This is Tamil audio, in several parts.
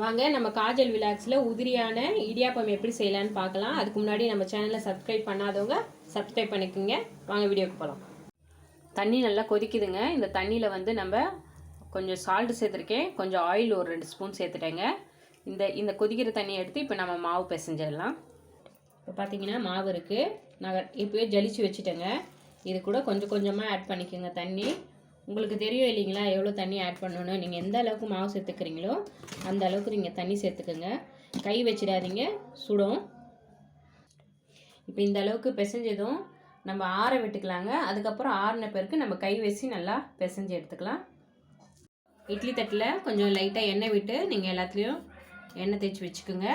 வாங்க நம்ம காஜல் விலாக்ஸில் உதிரியான இடியாப்பம் எப்படி செய்யலான்னு பார்க்கலாம். அதுக்கு முன்னாடி நம்ம சேனலை சப்ஸ்கிரைப் பண்ணாதவங்க சப்ஸ்கிரைப் பண்ணிக்கோங்க. வாங்க வீடியோக்கு போகலாம் தண்ணி நல்லா கொதிக்குதுங்க. இந்த தண்ணியில் வந்து நம்ம கொஞ்சம் சால்ட் சேர்த்துருக்கேன். கொஞ்சம் ஆயில் ஒரு ரெண்டு ஸ்பூன் சேர்த்துட்டேங்க. இந்த இந்த கொதிக்கிற தண்ணியை எடுத்து இப்போ நம்ம மாவு பிசைஞ்சிடலாம். இப்போ பார்த்தீங்கன்னா மாவு இருக்குது நான் இப்போவே ஜலிச்சு வச்சுட்டேங்க. இது கூட கொஞ்சம் கொஞ்சமாக ஆட் பண்ணிக்கோங்க தண்ணி. உங்களுக்கு தெரியும் இல்லைங்களா? எவ்வளோ தண்ணி ஆட் பண்ணணும் நீங்கள் எந்த அளவுக்கு மாவு சேர்த்துக்கிறீங்களோ அந்த அளவுக்கு நீங்கள் தண்ணி சேர்த்துக்கோங்க. கை வச்சிடாதீங்க. சுடும். இப்போ இந்த அளவுக்கு பிசைஞ்சதும் நம்ம ஆற விட்டுக்கலாங்க. அதுக்கப்புறம் ஆறின பிறகு நம்ம கை வச்சு நல்லா பிசைஞ்சு எடுத்துக்கலாம். இட்லி தட்டில் கொஞ்சம் லைட்டாக எண்ணெய் விட்டு நீங்கள் எல்லாத்துலேயும் எண்ணெய் தேய்ச்சி வச்சுக்கோங்க.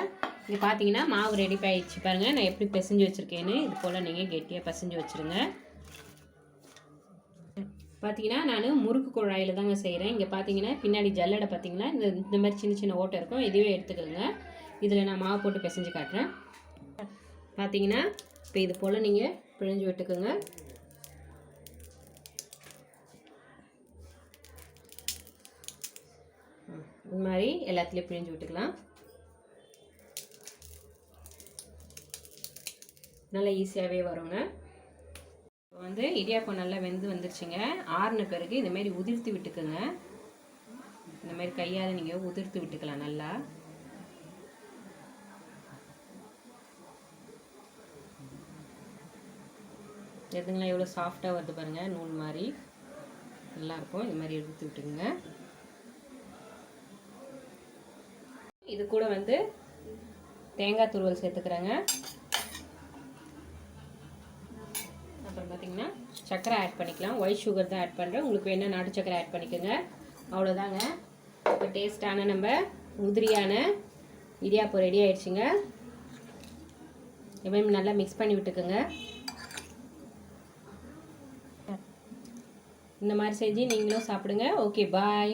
இங்கே பார்த்தீங்கன்னா மாவு ரெடி ஆயிடுச்சு பாருங்கள் நான் எப்படி பிசைஞ்சு வச்சுருக்கேன்னு. இது போல் நீங்கள் கெட்டியாக பிசைஞ்சு வச்சுருங்க. பார்த்தீங்கன்னா நான் முறுக்கு குழாயில் தாங்க செய்கிறேன் இங்கே பார்த்தீங்கன்னா பின்னாடி ஜல்லடை பார்த்தீங்கன்னா இந்த இந்த மாதிரி சின்ன சின்ன ஓட்டை இருக்கும். இதுவே எடுத்துக்கோங்க. இதில் நான் மாவு போட்டு பிசைஞ்சு காட்டுறேன். பார்த்தீங்கன்னா இப்போ இது போல் நீங்கள் பிழிஞ்சு விட்டுக்கோங்க. இது மாதிரி எல்லாத்துலேயும் பிழிஞ்சு விட்டுக்கலாம். நல்லா ஈஸியாகவே வருங்க. இப்போ வந்து இடியாப்பம் நல்லா வெந்து வந்துருச்சுங்க. ஆறுன பிறகு இதுமாரி உதிர்த்து விட்டுக்குங்க. இந்தமாரி கையால் நீங்கள் உதிர்த்து விட்டுக்கலாம் நல்லா. எதுங்களா எவ்வளோ சாஃப்டாக வருது பாருங்கள் நூல் மாதிரி. நல்லாயிருக்கும் இந்த மாதிரி எடுத்து விட்டுக்குங்க. இது கூட வந்து தேங்காய் துருவல் சேர்த்துக்கிறேங்க. பார்த்தீங்கன்னா சர்க்கரை ஆட் பண்ணிக்கலாம். ஒயிட் சுகர் தான் ஆட் பண்ணுறேன் உங்களுக்கு வேணால் நாட்டு சர்க்கரை ஆட் பண்ணிக்கோங்க. அவ்வளோதாங்க இப்போ டேஸ்ட்டான நம்ம உதிரியான இடியாப்பம் ரெடி ஆயிடுச்சுங்க. எப்பயும் நல்லா மிக்ஸ் பண்ணி விட்டுக்குங்க. இந்த மாதிரி செஞ்சு நீங்களும் சாப்பிடுங்க. Okay bye